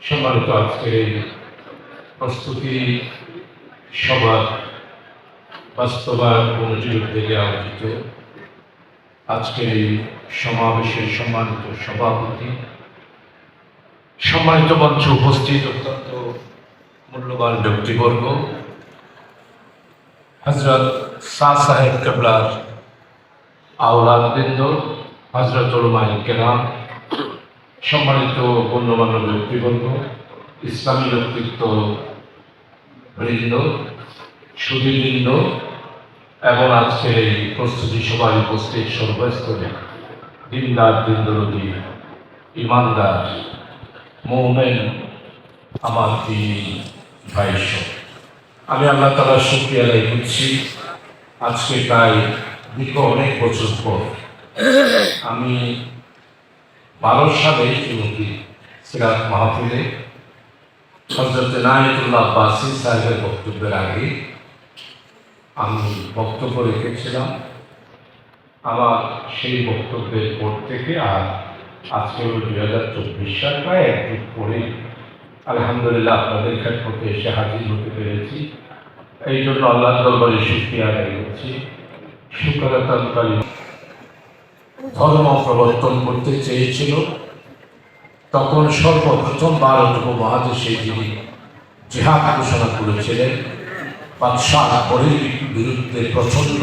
সম্মানিত প্রস্তুতি সভা বাস্তবায়ন অনুযোগ থেকে আয়োজিত। আজকের এই সমাবেশের সম্মানিত সভাপতি, সম্মানিত মঞ্চে উপস্থিত অত্যন্ত মূল্যবান ব্যক্তিবর্গ হজরত শাহ সাহেব কেবলার আওলাদবৃন্দ হজরত সম্মানিত গণ্যমান্য ব্যক্তিবর্গ, ইসলামী ব্যক্তিত্ব বৃন্দ সুদীবৃন্দ এবং আজকের এই প্রস্তুতি সভায় উপস্থিত সর্বস্তরে দিনদার, দিনদরদি, ইমানদার, মৌমেন, আমার ভাইস আমি আল্লাহ তালার শুক্রিয়া আদায় করছি। আজকে প্রায় দীর্ঘ অনেক বছর পর আমি বারো সালে ইউপি সিরাত মাহফিলে হজরত নায়তুল্লাহ বাসি সাহেবের বক্তব্যের আগে আমি বক্তব্য রেখেছিলাম। আমার সেই বক্তব্যের পর থেকে আর আজকে হল দুই হাজার চব্বিশ সাল, প্রায় এক যুগ পরে আলহামদুলিল্লাহ আপনাদের ক্ষেত্রে এসে হাজির হতে পেরেছি। এই জন্য আল্লাহ দরবারে শুক্রিয়া আদায় করছি। শুক্রতাকারী ধর্ম প্রবর্তন করতে চেয়েছিল, তখন সর্বপ্রথম ভারত উপমহাদেশে যিনি জেহাদ ঘোষণা করেছিলেন। বাদশাহ বিরুদ্ধে প্রচণ্ড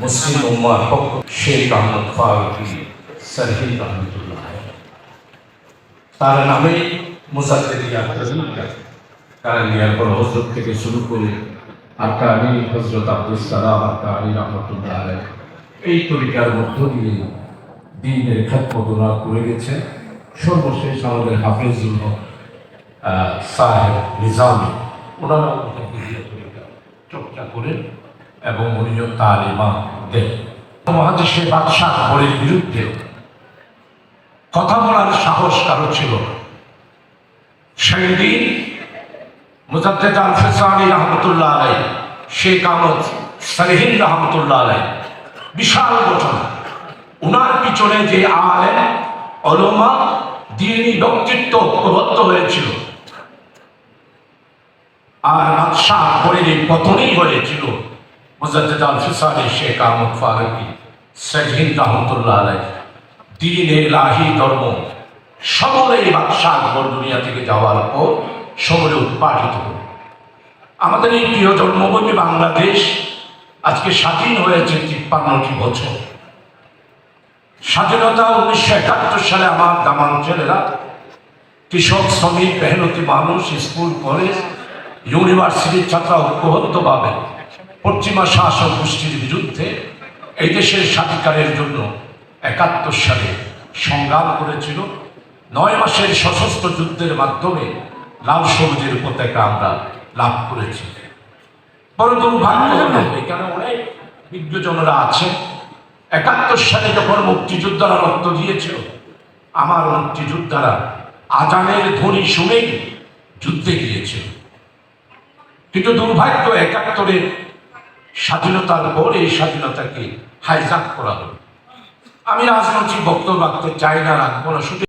মুসলিম উম্মার পক্ষ, শেখ আহমদ সাহিদ তার নামে কারণ ইয়ারপর হজরত থেকে শুরু করে আকারি হজরত আব্দুল সালাম আকারি রহমতুল্লাহ এই তরিকার মধ্য দিয়ে দিনের খ্যাতমতনা করে গেছে। সর্বশেষ আমাদের হাফিজুল হক সাহেব নিজামি, ওনারা চর্চা করেন এবং উনিও তালিমা দেন। মহাদেশের বাদশাহ বরের বিরুদ্ধে কথা বলার সাহস কারও ছিল সেই দিন মুজাদ্দেদ আল রহমতুল্লাহ আলাই শেখ আহমদ সালেহিন রহমতুল্লাহ আলাই বিশাল ঘটনা উনার পিছনে যে আলে অলমা দিনী ব্যক্তিত্ব ঐক্যবদ্ধ হয়েছিল। আর পরে এই পতনই হয়েছিল। শেখ আহমদ ফারুকি সালেহিন রহমতুল্লাহ আলাই লাহি ধর্ম বাদশাহ আকবর দুনিয়া থেকে যাওয়ার পর সমলে উৎপাদিত হল। আমাদের এই প্রিয় জন্মভূমি বাংলাদেশ আজকে স্বাধীন হয়েছে তিপ্পান্নটি বছর? স্বাধীনতা উনিশশো একাত্তর সালে আমার গ্রামাঞ্চলেরা কৃষক, শ্রমিক, মেহনতি মানুষ, স্কুল, কলেজ, ইউনিভার্সিটির ছাত্র ঐক্যবদ্ধভাবে পশ্চিমা শাসক গোষ্ঠীর বিরুদ্ধে এই দেশের স্বাধিকারের জন্য একাত্তর সালে সংগ্রাম করেছিল। নয় মাসের সশস্ত্র যুদ্ধের মাধ্যমে লাল সবুজের পতাকা আমরা লাভ করেছি। বড় দুর্ভাগ্য এখানে অনেক বিজ্ঞজনরা আছে। একাত্তর সালে যখন মুক্তিযোদ্ধারা রক্ত দিয়েছিল আমার মুক্তিযোদ্ধারা আজানের ধ্বনি শুনেই যুদ্ধে গিয়েছিল। কিন্তু দুর্ভাগ্য একাত্তরের স্বাধীনতার পর এই স্বাধীনতাকে হাইজাক করা হলো। আমি রাজনৈতিক বক্তব্য রাখতে চাই না, রাখব না, শুধু